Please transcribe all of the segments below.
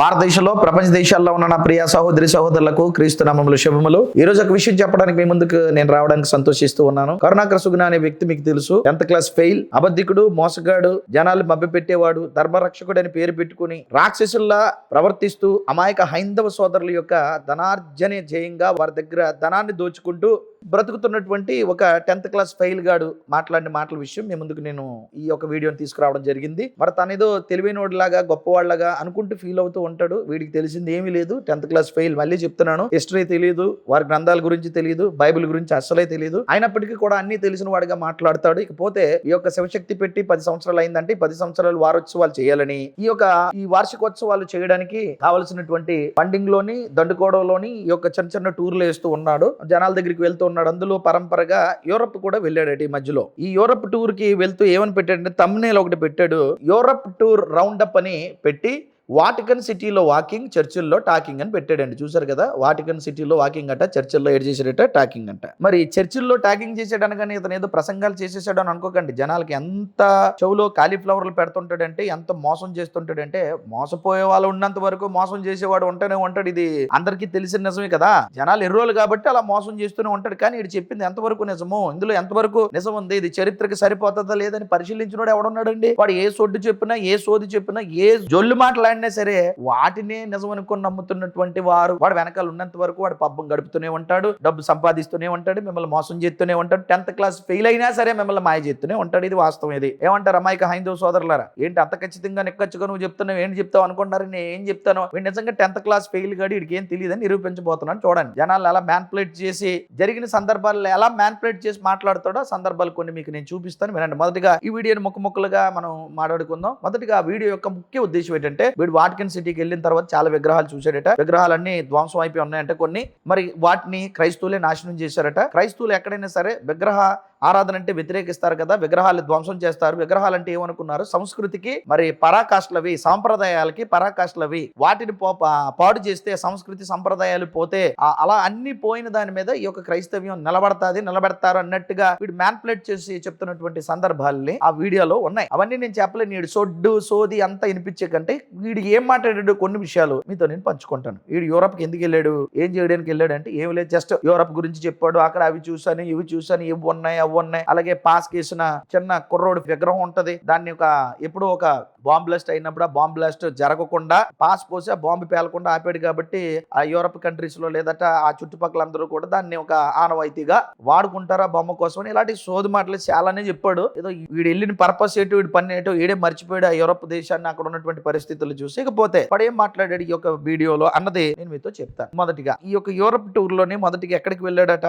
భారతదేశంలో ప్రపంచ దేశాల్లో ఉన్న నా ప్రియ సహోదరి సహోదరులకు క్రీస్తు నామములు శుభములు. ఈ రోజు ఒక విషయం చెప్పడానికి మీ ముందుకు నేను రావడానికి సంతోషిస్తూ ఉన్నాను. కరుణాకర సుగుణ అనే వ్యక్తి మీకు తెలుసు. టెన్త్ క్లాస్ ఫెయిల్ అబద్ధికుడు మోసగాడు జనాలు మభ్య పెట్టేవాడు ధర్మరక్షకుడు అని పేరు పెట్టుకుని రాక్షసుల్లా ప్రవర్తిస్తూ అమాయక హైందవ సోదరుల యొక్క ధనార్జనే జయంగా వారి దగ్గర ధనాన్ని దోచుకుంటూ బ్రతుకుతున్నటువంటి ఒక టెన్త్ క్లాస్ ఫెయిల్ గాడు మాట్లాడిన మాటల విషయం మీ ముందుకు నేను ఈ యొక్క వీడియోని తీసుకురావడం జరిగింది. మరి తనేదో తెలివైనోడిలాగా గొప్పవాళ్ళగా అనుకుంటూ ఫీల్ అవుతూ ఉంటాడు. వీడికి తెలిసింది ఏమీ లేదు. టెన్త్ క్లాస్ ఫెయిల్ మళ్ళీ చెప్తున్నాను. హిస్టరీ తెలియదు వారి గ్రంథాల గురించి తెలియదు బైబిల్ గురించి అస్సలే తెలియదు అయినప్పటికీ కూడా అన్ని తెలిసిన వాడిగా మాట్లాడతాడు. ఇకపోతే ఈ యొక్క శివశక్తి పెట్టి పది సంవత్సరాలు అయిందంటే పది సంవత్సరాలు వారోత్సవాలు చేయాలని ఈ యొక్క ఈ వార్షికోత్సవాలు చేయడానికి కావలసినటువంటి ఫండింగ్లోని దండుకోవడంలోని ఈ యొక్క చిన్న చిన్న టూర్లు వేస్తూ ఉన్నాడు. జనాల దగ్గరికి వెళ్తూ ఉన్నాడు. అందులో పరంపరగా యూరప్ కూడా వెళ్ళాడట ఈ మధ్యలో. ఈ యూరప్ టూర్కి వెళ్తూ ఏమని పెట్టాడంటే తమ్నేల్ ఒకటి పెట్టాడు. యూరప్ టూర్ రౌండప్ అని పెట్టి వాటికన్ సిటీలో వాకింగ్ చర్చిల్లో టాకింగ్ అని పెట్టాడండి. చూసారు కదా? వాటికన్ సిటీలో వాకింగ్ అంట చర్చిల్లో ఏడు చేసాడట టాకింగ్ అంట. మరి చర్చిల్లో టాకింగ్ చేసాడనగానే ఇతను ఏదో ప్రసంగాలు చేసేసాడు అని అనుకోకండి. జనాలకి ఎంత చెవులో కాలీఫ్లవర్లు పెడుతుంటాడంటే ఎంత మోసం చేస్తుంటాడంటే మోసపోయే వాళ్ళు ఉన్నంత వరకు మోసం చేసేవాడు ఉంటూనే ఉంటాడు. ఇది అందరికీ తెలిసిన నిజమే కదా? జనాలు ఎర్రోలు కాబట్టి అలా మోసం చేస్తూనే ఉంటాడు. కానీ ఇది చెప్పింది ఎంతవరకు నిజము ఇందులో ఎంతవరకు నిజం ఉంది ఇది చరిత్రకి సరిపోతుందా లేదని పరిశీలించినోడు ఎవడున్నాడండి? వాడు ఏ సొడ్డు చెప్పినా ఏ సోది చెప్పినా ఏ జొల్లు మాట్లాడినా సరే వాటినే నిజం అనుకుని నమ్ముతున్నటువంటి వారు వాడు వెనకాల ఉన్నంత వరకు వాడు పబ్బం గడుపుతూనే ఉంటాడు డబ్బు సంపాదిస్తూనే ఉంటాడు మిమ్మల్ని మోసం చేస్తూనే ఉంటాడు టెన్త్ క్లాస్ ఫెయిల్ అయినా సరే మిమ్మల్ని మాయ చేస్తూనే ఉంటాడు. ఇది వాస్తవం ఇది. ఏమంటారు అమ్మాయికి హైందవ సోదరులారా? ఏంటి అంత ఖచ్చితంగా నిక్కచ్చుగా నువ్వు చెప్తున్నావు ఏంటి చెప్తావు అనుకుంటున్నారు? నేను ఏం చెప్తాను? వీడు నిజంగా టెన్త్ క్లాస్ ఫెయిల్ గాడి వీడికి ఏం తెలియదని నిరూపించబోతున్నాను చూడండి. జనాలు ఎలా మ్యాన్పులేట్ చేసి జరిగిన సందర్భాల్లో ఎలా మ్యాన్పులేట్ చేసి మాట్లాడతాడో సందర్భాలు కొన్ని మీకు నేను చూపిస్తాను. వినండి. మొదటిగా ఈ వీడియోని ముక్క ముక్కలుగా మనం మాట్లాడుకుందాం. మొదటిగా వీడియో యొక్క ముఖ్య ఉద్దేశం ఏంటంటే వీడు వాటికన్ సిటీకి వెళ్ళిన తర్వాత చాలా విగ్రహాలు చూశాడట. విగ్రహాలన్నీ ధ్వంసం అయిపోయి ఉన్నాయంటే కొన్ని. మరి వాటిని క్రైస్తవులే నాశనం చేశారట. క్రైస్తవులు ఎక్కడైనా సరే విగ్రహ ఆరాధన అంటే వ్యతిరేకిస్తారు కదా విగ్రహాలు ధ్వంసం చేస్తారు. విగ్రహాలు అంటే ఏమనుకున్నారు? సంస్కృతికి మరి పరాకాష్లవి సాంప్రదాయాలకి పరాకాష్లవి వాటిని పో- పాడు చేస్తే సంస్కృతి సంప్రదాయాలు పోతే అలా అన్ని పోయిన దాని మీద ఈ యొక్క క్రైస్తవ్యం నిలబడతాది నిలబెడతారు అన్నట్టుగా వీడు మ్యాన్పులేట్ చేసి చెప్తున్నటువంటి సందర్భాలని ఆ వీడియోలో ఉన్నాయి. అవన్నీ నేను చెప్పలేను. నీడు సొడ్డు సోది అంతా వినిపించే కంటే వీడు ఏం మాట్లాడాడు కొన్ని విషయాలు మీతో నేను పంచుకుంటాను. వీడు యూరప్కి ఎందుకు వెళ్ళాడు? ఏం చేయడానికి వెళ్ళాడు అంటే ఏం లేదు. జస్ట్ యూరప్ గురించి చెప్పాడు. అక్కడ అవి చూసాను ఇవి చూసాను ఇవి ఉన్నాయి అవి ఉన్నాయి. అలాగే పాస్ కేసిన చిన్న కుర్రోడు విగ్రహం ఉంటది. దాన్ని ఒక ఎప్పుడు ఒక బాంబ్ బ్లాస్ట్ అయినప్పుడు ఆ బాంబ్ బ్లాస్ట్ జరగకుండా పాస్ పోసి ఆ బాంబు పేలకుండా ఆపాడు కాబట్టి ఆ యూరప్ కంట్రీస్లో లేదట ఆ చుట్టుపక్కల అందరూ కూడా దాన్ని ఒక ఆనవాయితీగా వాడుకుంటారు ఆ బొమ్మ కోసం ఇలాంటి సోది మాటలు చాలానే చెప్పాడు. ఏదో వీడు వెళ్ళిన పర్పస్ ఏంటో వీడి పని ఏంటో వీడే మర్చిపోయాడు ఆ యూరప్ దేశాన్ని అక్కడ ఉన్నటువంటి పరిస్థితులు చూసి. ఇకపోతే వాడు ఏం మాట్లాడాడు ఈ యొక్క వీడియోలో అన్నది నేను మీతో చెప్తాను. మొదటిగా ఈ యొక్క యూరప్ టూర్లోని మొదటిగా ఎక్కడికి వెళ్ళాడట?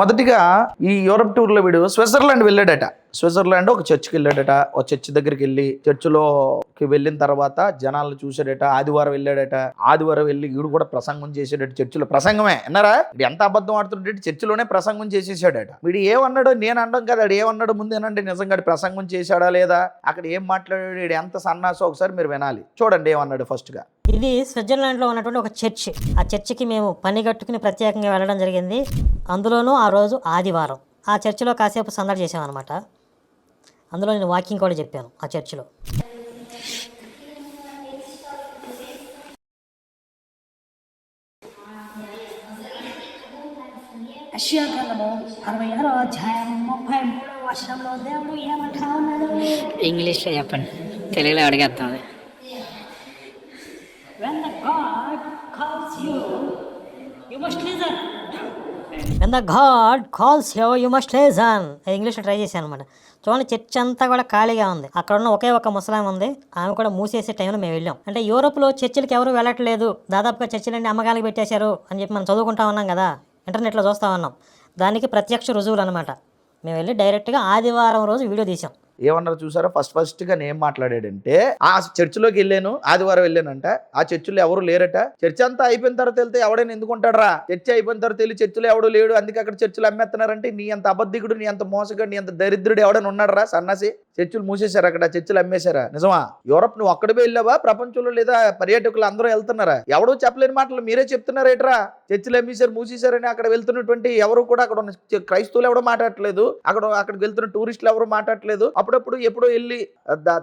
మొదటిగా ఈ యూరప్ టూర్లో వీడు స్విట్జర్లాండ్ వెళ్ళాడట. స్విట్జర్లాండ్ ఒక చర్చికి వెళ్ళాడట. ఒక చర్చ్ దగ్గరికి వెళ్ళి చర్చిలోకి వెళ్ళిన తర్వాత జనాలను చూశాడట. ఆదివారం వెళ్ళాడట. ఆదివారం వెళ్ళి వీడు కూడా ప్రసంగం చేసాడట చర్చిలో. ప్రసంగమే. అన్నారా ఎంత అబద్ధం ఆడుతుంటే చర్చిలోనే ప్రసంగం చేసేసాడట. వీడు ఏమన్నాడు నేను అనడం కదా. వాడు ఏమన్నాడు ముందేనండి నిజంగా ప్రసంగం చేశాడా లేదా? అక్కడ ఏం మాట్లాడాడు? వీడు ఎంత సన్నాసో ఒకసారి మీరు వినాలి. చూడండి ఏమన్నాడు ఫస్ట్గా. ఇది స్విట్జర్లాండ్లో ఉన్నటువంటి ఒక చర్చ్. ఆ చర్చికి మేము పని కట్టుకుని ప్రత్యేకంగా వెళ్ళడం జరిగింది. అందులోనూ ఆ రోజు ఆదివారం. ఆ చర్చిలో కాసేపు సందడి చేసామన్నమాట అందులో నేను వాకింగ్ కూడా చెప్పాను ఆ చర్చిలో. యెషయాగ్రంథము అరవై ఆరో అధ్యాయం ముప్పై మూడో వర్షంలో దేవుడు ఏమంటా ఉన్నాడు ఇంగ్లీష్లో చెప్పండి. తెలుగులో అడిగేస్తాం అది. When the God calls you, you must listen. When the god calls yo you must listen ఇంగ్లీష్లో ట్రై చేశాను అనమాట చూడండి చర్చ్ అంతా కూడా ఖాళీగా ఉంది. అక్కడ ఉన్న ఒకే ఒక ముసలాం ఉంది. ఆమె కూడా మూసేసే టైంలో మేము వెళ్ళాం. అంటే యూరోప్లో చర్చిలకి ఎవరు వెళ్ళట్లేదు. దాదాపుగా చర్చిలన్నీ అమ్మకాలకు పెట్టేశారు అని చెప్పి మనం చదువుకుంటా ఉన్నాం కదా. ఇంటర్నెట్లో చూస్తూ ఉన్నాం. దానికి ప్రత్యక్ష రుజువులు అనమాట మేము వెళ్ళి డైరెక్ట్గా ఆదివారం రోజు వీడియో తీసాం ఏమన్నారు చూసారా? ఫస్ట్ ఫస్ట్గా నేను మాట్లాడాడంటే ఆ చర్చిలోకి వెళ్ళాను ఆదివారం వెళ్ళానంట. ఆ చర్చిలో ఎవరు లేరట? చర్చ్ అంతా అయిపోయిన తర్వాత వెళ్తే ఎవడైనా ఎందుకు ఉంటాడరా? చర్చ్ అయిపోయిన తర్వాత వెళ్ళి చర్చిలో ఎవడు లేడు అందుకే అక్కడ చర్చిలు అమ్మేస్తున్నారంటే నీ అంత అబద్ధికుడు నీ అంత మోసగాడు నీ అంత దరిద్రుడు ఎవడైనా ఉన్నాడరా సన్నాసి? చర్చిలు మూసేశారు అక్కడ చర్చిలు అమ్మేశారా? నిజమా? యూరప్ నువ్వు ఒక్కడివే వెళ్ళావా? ప్రపంచంలో లేదా పర్యాటకులు అందరూ వెళ్తున్నారా? ఎవడో చెప్పలేని మాటలు మీరే చెప్తున్నారేట్రా? చర్చిలు అమ్మేశారు మూసేశారని అక్కడ వెళ్తున్నటువంటి ఎవరు కూడా అక్కడ ఉన్న క్రైస్తవులు ఎవడో మాట్లాడట్లేదు. అక్కడ అక్కడికి వెళ్తున్న టూరిస్టులు ఎవరు మాట్లాడట్లేదు. అప్పుడప్పుడు ఎప్పుడో వెళ్ళి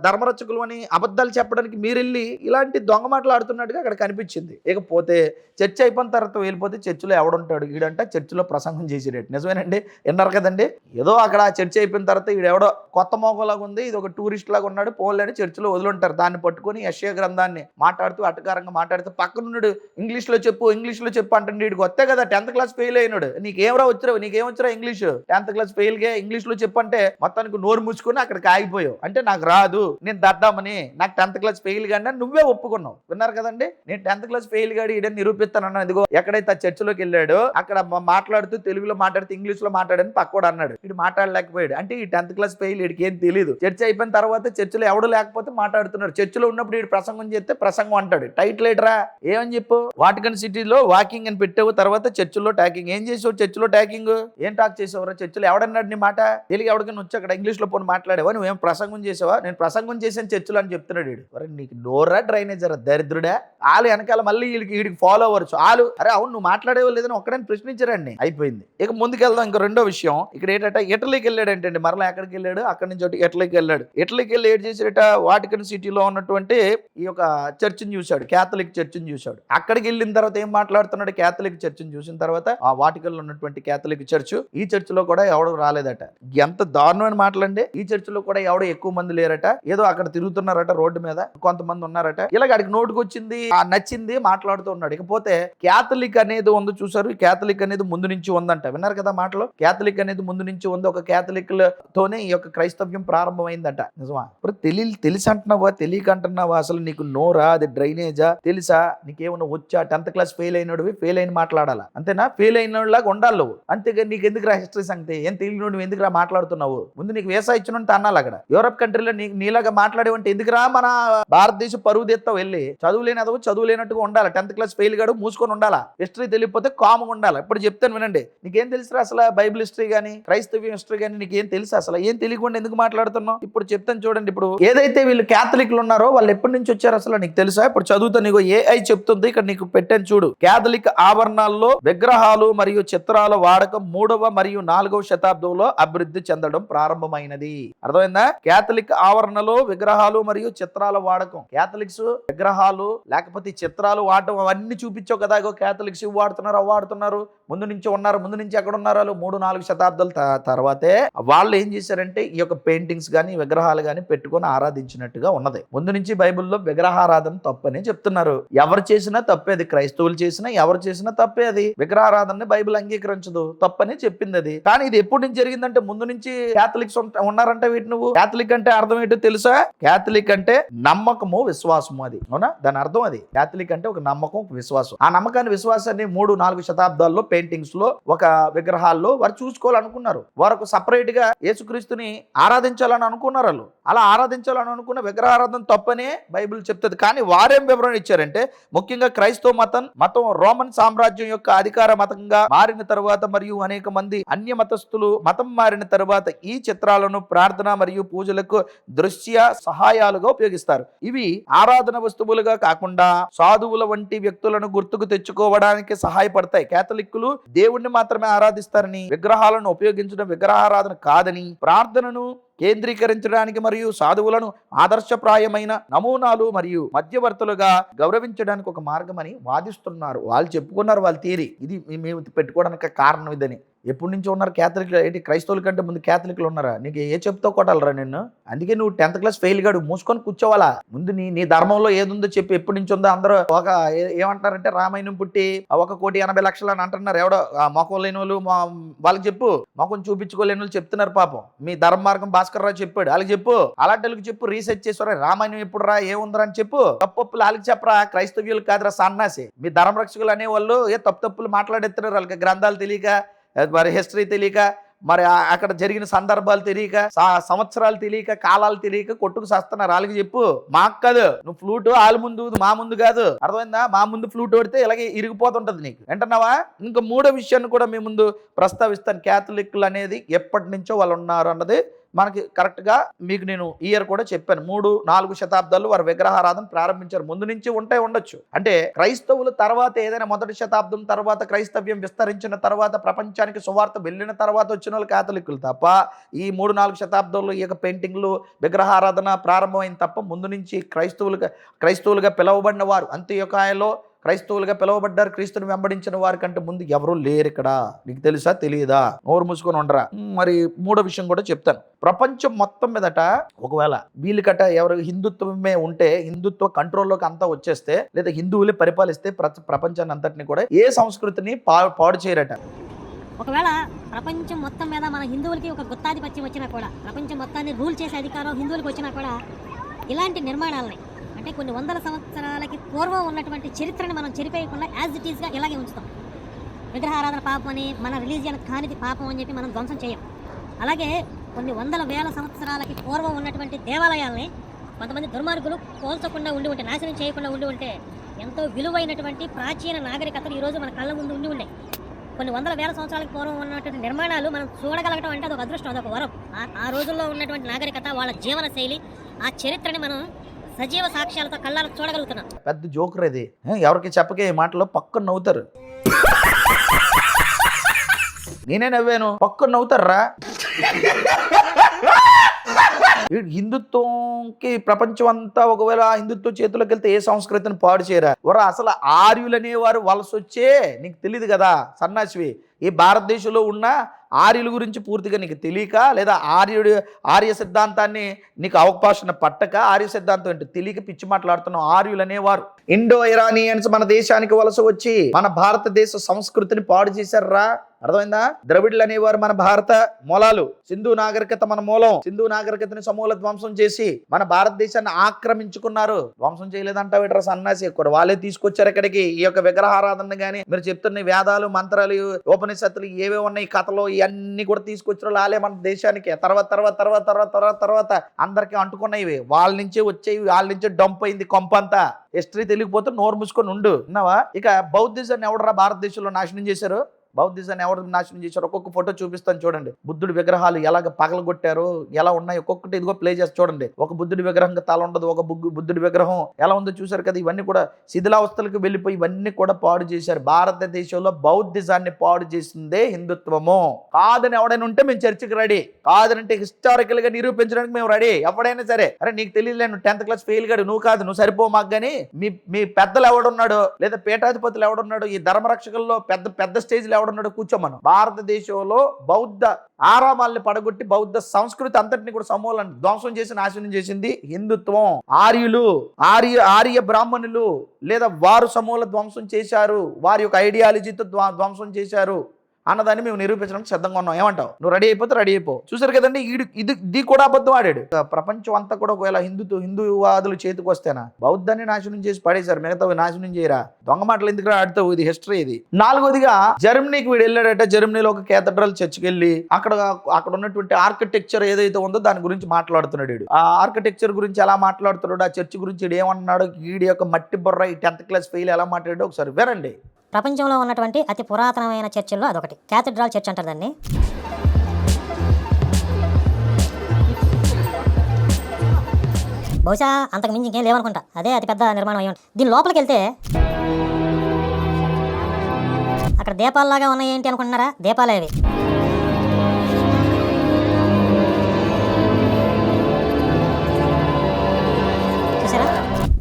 ధర్మరచకులు అని అబద్ధాలు చెప్పడానికి మీరు వెళ్ళి ఇలాంటి దొంగ మాటలు ఆడుతున్నట్టుగా అక్కడ కనిపించింది. ఇకపోతే చర్చ అయిపోయిన తర్వాత వెళ్ళిపోతే చర్చిలో ఎవడుంటాడు? ఈడంట చర్చిలో ప్రసంగం చేసేటట్టు. నిజమేనండి? విన్నారు కదండి? ఏదో అక్కడ చర్చ అయిపోయిన తర్వాత ఈడు ఎవడో కొత్త మోగలాగా ఉంది ఇది ఒక టూరిస్ట్ లాగా ఉన్నాడు పోలేని చర్చిలో వదులుంటారు. దాన్ని పట్టుకొని యశ్య గ్రంథాన్ని మాట్లాడుతూ అటకారంగా మాట్లాడుతూ పక్కనున్నాడు ఇంగ్లీష్లో చెప్పు ఇంగ్లీష్లో చెప్పు అంటే వీడికి వస్తే కదా టెన్త్ క్లాస్ ఫెయిల్ అయినాడు. నీకేమరా వచ్చిరావు నీకేం వచ్చిరా ఇంగ్లీష్? టెన్త్ క్లాస్ ఫెయిల్గా ఇంగ్లీష్లో చెప్పు అంటే మొత్తానికి నోరు మూసుకొని అక్కడికి ఆగిపోయావు. అంటే నాకు రాదు. నేను దద్దామని. నాకు టెన్త్ క్లాస్ ఫెయిల్ గాని నువ్వే ఒప్పుకున్నావు. విన్నారు కదండి? నేను టెన్త్ క్లాస్ ఫెయిల్ గాడి ఈడని నిరూపిస్తానన్నా ఇదిగో ఎక్కడైతే ఆ చర్చిలోకి వెళ్ళాడో అక్కడ మాట్లాడుతూ తెలుగులో మాట్లాడుతూ ఇంగ్లీష్లో మాట్లాడని పక్కోడు అన్నాడు. ఇటు మాట్లాడలేకపోయాడు. అంటే ఈ టెన్త్ క్లాస్ ఫెయిల్ ఇడికి ఏం తెలియదు చర్చ అయిపోయిన తర్వాత చర్చిలో ఎవడు లేకపోతే మాట్లాడుతున్నాడు. చర్చిలో ఉన్నప్పుడు వీడు ప్రసంగం చేస్తే ప్రసంగం అంటాడు. టైటిల్ ఏట్రా ఏమని చెప్పు? వాటికన్ సిటీలో వాకింగ్ అని పెట్టావు. తర్వాత చర్చిలో ట్యాకింగ్. ఏం చేసావు చర్చిలో ట్యాకింగ్? ఏం టాక్ చేసావురా చర్చిలో? ఎవడన్నాడు నీ మాట? తెలుగు ఎవడికైనా వచ్చి అక్కడ ఇంగ్లీష్లో పోని మాట్లాడావా నువ్వేం ప్రసంగం చేసావా? నేను ప్రసంగం చేసిన చర్చలు అని చెప్తున్నాడు వీడు. ఒరే నీకు నోరా డ్రైనేజర్ దరిద్రుడా? వాళ్ళు వెనకాల మళ్ళీ వీడికి వీడికి ఫాలో అవ్వచ్చు ఆలు అరే అవును నువ్వు మాట్లాడేవో లేదని ఒక్కడని ప్రశ్నించారండి. అయిపోయింది. ఇక ముందుకెళ్దాం ఇంకా రెండో విషయం. ఇక్కడ ఏంటంటే ఇటలీకి వెళ్ళాడు ఏంటండి మరలా ఎక్కడికి వెళ్ళాడు? అక్కడి నుంచి ఒకటి ఇటలీకి వెళ్ళాడు. ఇటలీకి వెళ్ళి ఏడు చేసేట వాటికన్ సిటీలో ఉన్నటువంటి ఈ యొక్క చర్చిని చూశాడు. క్యాథలిక్ చర్చిని చూశాడు. అక్కడికి వెళ్ళిన తర్వాత ఏం మాట్లాడుతున్నాడు? క్యాథలిక్ చర్చిని చూసిన తర్వాత ఆ వాటికల్లో ఉన్నటువంటి క్యాథలిక్ చర్చ్ ఈ చర్చిలో కూడా ఎవడు రాలేదట. ఎంత దారుణమైన మాటలండి. ఈ చర్చిలో కూడా ఎవడో ఎక్కువ మంది లేరట. ఏదో అక్కడ తిరుగుతున్నారట రోడ్డు మీద. కొంతమంది ఉన్నారట. ఇలాగ అడిగి నోటుకు వచ్చింది నచ్చింది మాట్లాడుతూ ఉన్నాడు. ఇకపోతే క్యాథలిక్ అనేది ఉంది చూసారు క్యాథలిక్ అనేది ముందు నుంచి ఉందంట. విన్నారు కదా మాటలు? క్యాథలిక్ అనేది ముందు నుంచి ఉంది. ఒక క్యాథలిక్ తోనే ఈ యొక్క క్రైస్తవ్యం ప్రారంభమైందట. నిజమా? ఇప్పుడు తెలి తెలిసి అంటున్నావా తెలియక అంటున్నావా అసలు నీకు నోరా? అది డ్రైనేజా? తెలుసా? నీకేమన్నా వచ్చా? టెన్త్ క్లాస్ ఫెయిల్ అయినోడివి ఫెయిల్ అయిన మాట్లాడాలా? అంతేనా? ఫెయిల్ అయినలాగా ఉండాలి నువ్వు. అంతేగా నీకు ఎందుకు రా హిస్టరీ సంగతి? ఏం తెలియని ఎందుకు రా మాట్లాడుతున్నావు? ముందు నీకు వేసా ఇచ్చిన అన్నాలి అక్కడ. యూరప్ కంట్రీలో నీ నీలాగా మాట్లాడేవంటే ఎందుకురా మన భారతదేశ పరువు తెస్తావు వెళ్ళి? చదువు లేని అదవు చదువు లేనట్టుగా ఉండాలి? టెన్త్ క్లాస్ ఫెయిల్ గాడు మూసుకొని ఉండాలా? హిస్టరీ తెలియకపోతే కామ్గా ఉండాలి? ఇప్పుడు చెప్తాను వినండి. నీకేం తెలుసురా అసలు బైబిల్ హిస్టరీ కానీ క్రైస్తవ హిస్టరీ కానీ నీకేం తెలుసు అసలు? ఏం తెలియకుండా ఎందుకు మాట్లాడుతున్నావు? ఇప్పుడు చెప్తాను చూడండి. ఇప్పుడు ఏదైతే వీళ్ళు క్యాథలిక్లు ఉన్నారో వాళ్ళు ఎప్పటి నుంచి వచ్చారు అసలు? నీకు తెలుసా? ఇప్పుడు చదువుతా నీకు ఏఐ చెప్తుంది. ఇక్కడ నీకు పెట్టాను చూడు. క్యాథలిక్ ఆభరణాల్లో విగ్రహాలు మరియు చిత్రాల వాడకం మూడవ మరియు నాలుగవ శతాబ్దంలో అభివృద్ధి చెందడం ప్రారంభమైనది. అర్థమైందా? క్యాథలిక్ ఆవరణలో విగ్రహాలు మరియు చిత్రాల వాడకం. క్యాథలిక్స్ విగ్రహాలు లేకపోతే చిత్రాలు వాడటం అవన్నీ చూపించావు కదా ఇగో క్యాథలిక్స్ ఇవి వాడుతున్నారు అవి వాడుతున్నారు. ముందు నుంచి ఉన్నారు ముందు నుంచి ఎక్కడ ఉన్నారు వాళ్ళు? మూడు నాలుగు శతాబ్దాల త- తర్వాతే వాళ్ళు ఏం చేశారంటే ఈ యొక్క పెయింటింగ్స్ కానీ విగ్రహాలు కానీ పెట్టుకొని ఆరాధించినట్టుగా ఉన్నది. ముందు నుంచి బైబిల్లో విగ్రహారాధన తప్పని చెప్తున్నారు. ఎవరు చేసినా తప్పే అది క్రైస్తవులు చేసినా ఎవరు చేసినా తప్పే అది విగ్రహారాధనని బైబిల్ అంగీకరించదు. తప్పని చెప్పింది అది. కానీ ఇది ఎప్పటి నుంచి జరిగిందంటే ముందు నుంచి క్యాథలిక్స్ ఉన్నారంటే వీటి నువ్వు? క్యాథలిక్ అంటే అర్థం ఏంటో తెలుసా? క్యాథలిక్ అంటే నమ్మకము విశ్వాసము అది. అవునా? దాని అర్థం అది. క్యాథలిక్ అంటే ఒక నమ్మకం ఒక విశ్వాసం. ఆ నమ్మకాన్ని విశ్వాసాన్ని మూడు నాలుగు శతాబ్దాల్లో పెయింటింగ్స్లో ఒక విగ్రహాల్లో వారు చూసుకోవాలనుకున్నారు. వారు సపరేట్గా యేసుక్రీస్తుని ఆరాధించాలని అనుకున్నారు వాళ్ళు. అలా ఆరాధించాలని అనుకున్న విగ్రహారాధన తప్పనే బైబిల్ చెప్తుంది. కానీ వారేం వివరణ ఇచ్చారంటే ముఖ్యంగా క్రైస్తవ మతం మతం రోమన్ సామ్రాజ్యం యొక్క అధికార మతంగా మారిన తరువాత మరియు అనేక మంది అన్య మతస్థులు మతం మారిన తరువాత ఈ చిత్రాలను ప్రార్థన మరియు పూజలకు దృశ్య సహాయాలుగా ఉపయోగిస్తారు. ఇవి ఆరాధన వస్తువులుగా కాకుండా సాధువుల వంటి వ్యక్తులను గుర్తుకు తెచ్చుకోవడానికి సహాయపడతాయి. కేథలిక్కులు దేవుణ్ణి మాత్రమే ఆరాధిస్తారని విగ్రహాలను ఉపయోగించడం విగ్రహారాధన కాదని ప్రార్థనను కేంద్రీకరించడానికి మరియు సాధువులను ఆదర్శప్రాయమైన నమూనాలు మరియు మధ్యవర్తులుగా గౌరవించడానికి ఒక మార్గమని వాదిస్తున్నారు. వాళ్ళు చెప్పుకున్నారు వాళ్ళ తీరి. ఇది మేము పెట్టుకోవడానికి కారణం ఇదని. ఎప్పటి నుంచి ఉన్నారు క్యాథలిక్ ఏంటి క్రైస్తవుల కంటే ముందు క్యాథలిక్లు ఉన్నారా? నీకు ఏ చెప్తావు కొట్టాలరా నిన్ను? అందుకే నువ్వు టెన్త్ క్లాస్ ఫెయిల్ గాడు మూసుకొని కూర్చోవాలా? ముందు నీ నీ ధర్మంలో ఏదుందో చెప్పి ఎప్పటి నుంచి ఉందో అందరూ ఒక ఏమంటారంటే రామాయణం పుట్టి ఒక కోటి ఎనభై లక్షలు అని అంటున్నారు. ఎవడో ఆ మొఖం లేని వాళ్ళు మా- వాళ్ళకి చెప్పు. మొఖం చూపించుకోలేని వాళ్ళు చెప్తున్నారు పాపం. మీ ధర్మ మార్గం భాస్కర్ రావు చెప్పాడు. వాళ్ళకి చెప్పు. అలాంటి వాళ్ళకి చెప్పు రీసెర్చ్ చేసారా రామాయణం ఎప్పుడు రా ఏముందిరా అని చెప్పు. తప్పప్పులు వాళ్ళకి చెప్పరా? క్రైస్తవ్యులు కాదురా సన్నాసి. మీ ధర్మరక్షకులు అనేవాళ్ళు ఏ తప్పు తప్పులు మాట్లాడేస్తున్నారు వాళ్ళకి గ్రంథాలు తెలియక మరి హిస్టరీ తెలియక మరి అక్కడ జరిగిన సందర్భాలు తెలియక సంవత్సరాలు తెలియక కాలాలు తెలియక కొట్టుకు సస్తున్నారు వాళ్ళకి చెప్పు. మాకు కాదు. నువ్వు ఫ్లూట్ వాళ్ళ ముందు మా ముందు కాదు. అర్థమైందా? మా ముందు ఫ్లూట్ కొడితే ఇలాగే ఇరిగిపోతుంటది నీకు. వింటున్నావా? ఇంకా మూడో విషయాన్ని కూడా మీ ముందు ప్రస్తావిస్తాను. క్యాథలిక్లు అనేది ఎప్పటి నుంచో వాళ్ళు ఉన్నారు అన్నది మనకి కరెక్ట్గా మీకు నేను ఇయర్ కూడా చెప్పాను. మూడు నాలుగు శతాబ్దాలు వారు విగ్రహారాధన ప్రారంభించారు. ముందు నుంచి ఉంటే ఉండొచ్చు. అంటే క్రైస్తవులు తర్వాత ఏదైనా మొదటి శతాబ్దం తర్వాత క్రైస్తవ్యం విస్తరించిన తర్వాత ప్రపంచానికి సువార్త వెళ్ళిన తర్వాత వచ్చిన వాళ్ళు కాథలిక్కులు తప్ప ఈ మూడు నాలుగు శతాబ్దాల్లో ఈ యొక్క పెయింటింగ్లు విగ్రహారాధన ప్రారంభమైంది తప్ప ముందు నుంచి క్రైస్తవులుగా క్రైస్తవులుగా పిలువబడిన వారు అంత్యకాయలో క్రైస్తవులుగా పిలువబడ్డారు క్రీస్తుని వెంబడించిన వారి కంటే ముందు ఎవరూ లేరు ఇక్కడ. నీకు తెలుసా తెలియదా నోరు మూసుకొని ఉండరా. మరి మూడో విషయం కూడా చెప్తాను. ప్రపంచం మొత్తం మీదట ఒకవేళ వీళ్ళకట ఎవరు హిందుత్వమే ఉంటే హిందుత్వ కంట్రోల్లోకి అంతా వచ్చేస్తే లేదా హిందువులే పరిపాలిస్తే ప్ర- ప్రపంచాన్ని అంతటిని కూడా ఏ సంస్కృతిని పా పాడు చేయరట. ఒకవేళ ప్రపంచం మొత్తం మీద మన హిందువులకి ఒక గుత్తాధిపత్యం వచ్చినా కూడా ప్రపంచం మొత్తాన్ని రూల్ చేసే అధికారం హిందువులకు వచ్చినా కూడా ఇలాంటి నిర్మాణాలని అంటే కొన్ని వందల సంవత్సరాలకి పూర్వం ఉన్నటువంటి చరిత్రని మనం చెరిపేయకుండా యాజ్ ఇట్ ఈస్గా ఇలాగే ఉంచుతాం. విగ్రహారాధన పాపం అని మన రిలీజియన్ కానిది పాపం అని చెప్పి మనం ధ్వంసం చేయం. అలాగే కొన్ని వందల వేల సంవత్సరాలకి పూర్వం ఉన్నటువంటి దేవాలయాల్ని కొంతమంది దుర్మార్గులు కోల్చకుండా ఉండి ఉంటే నాశనం చేయకుండా ఉండి ఉంటే ఎంతో విలువైనటువంటి ప్రాచీన నాగరికతలు ఈరోజు మన కళ్ళ ముందు ఉండి ఉన్నాయి. కొన్ని వందల వేల సంవత్సరాలకు పూర్వం ఉన్నటువంటి నిర్మాణాలు మనం చూడగలగడం అంటే అదొక అదృష్టం అదొక వరం. ఆ రోజుల్లో ఉన్నటువంటి నాగరికత వాళ్ళ జీవన శైలి ఆ చరిత్రని మనం సజీవ సాక్ష్యాలతో కళ్ళారా చూడగలుగుతున్నాం. పెద్ద జోకర్ ఇది. ఎవరికి చెప్పకే ఈ మాటలో పక్కన నవ్వుతారు. నేనే నవ్వాను. పక్కన నవ్వుతారా? హిందుత్వంకి ప్రపంచం అంతా ఒకవేళ హిందుత్వ చేతులకు వెళ్తే ఏ సంస్కృతిని పాడు చేయరా? వర అసలు ఆర్యులు అనేవారు వలస వచ్చే నీకు తెలియదు కదా సన్నాసివి. ఈ భారతదేశంలో ఉన్న ఆర్యుల గురించి పూర్తిగా నీకు తెలియక లేదా ఆర్యుడు ఆర్య సిద్ధాంతాన్ని నీకు అవకాశం పట్టక ఆర్య సిద్ధాంతం ఏంటో తెలియక పిచ్చి మాట్లాడుతున్నావు. ఆర్యులు అనేవారు. ఇండో ఇరానియన్స్ మన దేశానికి వలస వచ్చి మన భారతదేశ సంస్కృతిని పాడు చేశారా? అర్థమైందా? ద్రవిడులు అనేవారు మన భారత మూలాలు. సింధు నాగరికత మన మూలం. సింధు నాగరికతని సమూల ధ్వంసం చేసి మన భారతదేశాన్ని ఆక్రమించుకున్నారు. ధ్వంసం చేయలేదంట ఇట్రా సన్నాసి కూడా వాళ్ళే తీసుకొచ్చారు ఇక్కడికి. ఈ యొక్క విగ్రహారాధన గాని మీరు చెప్తున్న వేదాలు మంత్రాలు ఉపనిషత్తులు ఏవే ఉన్నాయి కథలు ఇవన్నీ కూడా తీసుకొచ్చారు వాళ్ళే మన దేశానికి. తర్వాత తర్వాత తర్వాత తర్వాత తర్వాత తర్వాత అందరికీ అంటుకున్నవి వాళ్ళ నుంచే వచ్చేవి వాళ్ళ నుంచే డంప్ అయింది కొంపంతా హిస్టరీ తెలియకపోతే నోరు మూసుకొని ఉండు. ఉన్నావా ఇక బౌద్ధిజాన్ని ఎవడరా భారతదేశంలో నాశనం చేశారు? బౌద్ధిజాన్ని ఎవరు నాశనం చేశారు ఒక్కొక్క ఫోటో చూపిస్తాను చూడండి. బుద్ధుడి విగ్రహాలు ఎలాగ పగలగొట్టారు ఎలా ఉన్నాయి ఒక్కొక్కటి ఇదిగో ప్లే చేసి చూడండి. ఒక బుద్ధుడి విగ్రహం తల ఉండదు ఒక బుద్ధుడి విగ్రహం ఎలా ఉందో చూశారు కదా ఇవన్నీ కూడా శిథిలావస్థలకు వెళ్ళిపోయి ఇవన్నీ కూడా పాడు చేశారు. భారతదేశంలో బౌద్ధిజాన్ని పాడు చేసిందే హిందుత్వము. కాదని ఎవడైనా ఉంటే మేము చర్చికి రెడీ. కాదనంటే హిస్టారికల్గా నిరూపించడానికి మేము రెడీ. ఎవడైనా సరే అరే నీకు తెలియదులే నువ్వు టెన్త్ క్లాస్ ఫెయిల్ గాడు నువ్వు కాదు నువ్వు సరిపో మాకు కానీ మీ మీ పెద్దలు ఎవడున్నాడు లేదా పీఠాధిపతులు ఎవడున్నాడు ఈ ధర్మరక్షకుల్లో పెద్ద పెద్ద స్టేజ్లో ఎవడున్నాడు కూర్చోమను. భారతదేశంలో బౌద్ధ ఆరామాల్ని పడగొట్టి బౌద్ధ సంస్కృతి అంతటిని కూడా సమూలం ధ్వంసం చేసి నాశనం చేసింది హిందుత్వం. ఆర్యులు ఆర్య ఆర్య బ్రాహ్మణులు లేదా వారు సమూల ధ్వంసం చేశారు. వారి యొక్క ఐడియాలజీతో ధ్వంసం చేశారు. అన్నదాన్ని మేము నిరూపించడానికి సిద్ధంగా ఉన్నాం. ఏమంటావు? నువ్వు రెడీ అయిపోతే రెడీ అయిపో. చూసారు కదండి ఈడు ఇది ఇది కూడా అబద్ధం ఆడాడు. ప్రపంచం అంతా కూడా ఒకవేళ హిందుతో హిందూవాదులు చేతికి వస్తేనా? బౌద్ధాన్ని నాశనం చేసి పడేశారు మిగతా నాశనం చేయరా? దొంగ మాటలు ఎందుకు ఆడుతావు? ఇది హిస్టరీ ఇది. నాలుగోదిగా జర్మనీకి వీడు వెళ్ళాడట జర్మనీలో ఒక కేథడ్రల్ చర్చికి వెళ్ళి అక్కడ అక్కడ ఉన్నటువంటి ఆర్కిటెక్చర్ ఏదైతే ఉందో దాని గురించి మాట్లాడుతున్నాడు ఆ ఆర్కిటెక్చర్ గురించి ఎలా మాట్లాడుతున్నాడు ఆ చర్చ్ గురించి ఏమన్నాడు వీడి యొక్క మట్టి బొర్ర ఈ టెన్త్ క్లాస్ ఫెయిల్ ఎలా మాట్లాడాడో ఒకసారి వినండి. ప్రపంచంలో ఉన్నటువంటి అతి పురాతనమైన చర్చిల్లో అదొకటి. క్యాథడ్రాల్ చర్చ్ అంటారు దాన్ని. బహుశా అంతకు మించి ఇంకేం లేవనుకుంటా. అదే అతి పెద్ద నిర్మాణం అయ్యి ఉంటుంది. దీని లోపలికి వెళ్తే అక్కడ దీపాల్లాగా ఉన్నాయి ఏంటి అనుకుంటున్నారా? దీపాలే అవి.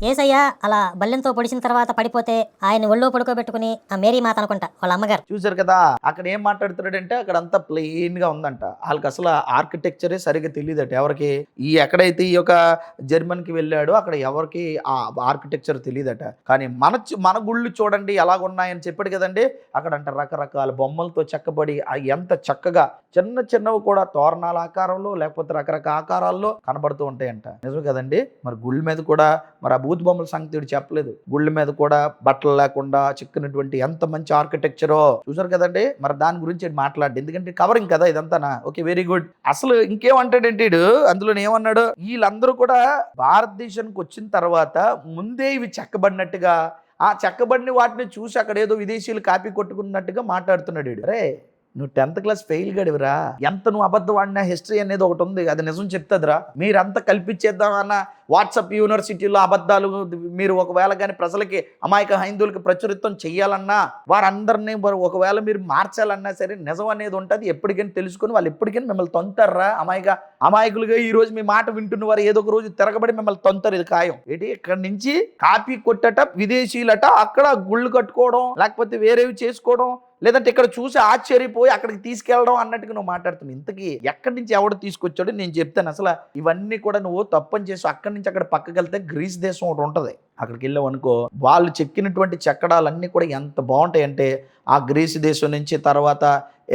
ఏసయ్య అలా బల్లెంతో పొడిచిన తర్వాత పడిపోతే ఆయన ఒళ్ళో పడుకోబెట్టుకుని ఆ మేరీ మాత అనుకుంటా వాళ్ళ అమ్మగారు. చూసారు కదా అక్కడ ఏం మాట్లాడుతున్నాడంటే అక్కడ అంతా ప్లెయిన్గా ఉందంట. వాళ్ళకి అసలు ఆర్కిటెక్చరే సరిగ్గా తెలియదట. ఎవరికి ఈ ఎక్కడైతే ఈ యొక్క జర్మన్కి వెళ్ళాడో అక్కడ ఎవరికి ఆ ఆర్కిటెక్చర్ తెలియదట. కానీ మన మన గుళ్ళు చూడండి ఎలాగున్నాయని చెప్పాడు కదండి. అక్కడ అంట రకరకాల బొమ్మలతో చెక్కబడి ఎంత చక్కగా చిన్న చిన్నవి కూడా తోరణాల ఆకారంలో లేకపోతే రకరకాల ఆకారాల్లో కనబడుతూ ఉంటాయంట. నిజం కదండి? మరి గుళ్ళ మీద కూడా మరి ఆ బొమ్మల సంగతి చెప్పలేదు. గుళ్ళ మీద కూడా బట్టలు లేకుండా చిక్కినటువంటి ఎంత మంచి ఆర్కిటెక్చరో చూసారు కదండి? మరి దాని గురించి మాట్లాడి. ఎందుకంటే కవరింగ్ కదా ఇదంతానా? ఓకే వెరీ గుడ్ అసలు ఇంకేమంటాడంటే అందులో ఏమన్నాడు? వీళ్ళందరూ కూడా భారతదేశానికి వచ్చిన తర్వాత ముందే ఇవి చెక్కబడినట్టుగా ఆ చెక్కబడిన వాటిని చూసి అక్కడ ఏదో విదేశీయులు కాపీ కొట్టుకున్నట్టుగా మాట్లాడుతున్నాడు రే నువ్వు టెన్త్ క్లాస్ ఫెయిల్ గడివిరా? ఎంత నువ్వు అబద్ధం ఆడినా హిస్టరీ అనేది ఒకటి ఉంది అది నిజం చెప్తుందిరా. మీరంతా కల్పించేద్దామన్న వాట్సాప్ యూనివర్సిటీలో అబద్ధాలు మీరు ఒకవేళ కానీ ప్రజలకి అమాయక హైందువులకి ప్రచురితం చెయ్యాలన్నా వారందరినీ ఒకవేళ మీరు మార్చాలన్నా సరే నిజం అనేది ఉంటుంది. ఎప్పటికైనా తెలుసుకొని వాళ్ళు ఎప్పటికైనా మిమ్మల్ని తొంతారా అమాయక అమాయకులుగా ఈ రోజు మీ మాట వింటున్న వారు ఏదో ఒక రోజు తిరగబడి మిమ్మల్ని తొంతారు. ఇది ఖాయం. ఏంటి? ఇక్కడ నుంచి కాపీ కొట్టట విదేశీయులట అక్కడ గుళ్ళు కట్టుకోవడం లేకపోతే వేరేవి చేసుకోవడం లేదంటే ఇక్కడ చూసి ఆశ్చర్యపోయి అక్కడికి తీసుకెళ్ళడం అన్నట్టుగా నువ్వు మాట్లాడుతున్నావు. ఇంతకీ ఎక్కడి నుంచి ఎవడు తీసుకొచ్చాడో నేను చెప్తాను. అసలు ఇవన్నీ కూడా నువ్వు తప్పని చేసి అక్కడి నుంచి అక్కడ పక్కకి వెళ్తే గ్రీస్ దేశం ఒకటి ఉంటుంది. అక్కడికి వెళ్ళావు అనుకో వాళ్ళు చెక్కినటువంటి చెక్కడాలన్నీ కూడా ఎంత బాగుంటాయి అంటే ఆ గ్రీస్ దేశం నుంచి తర్వాత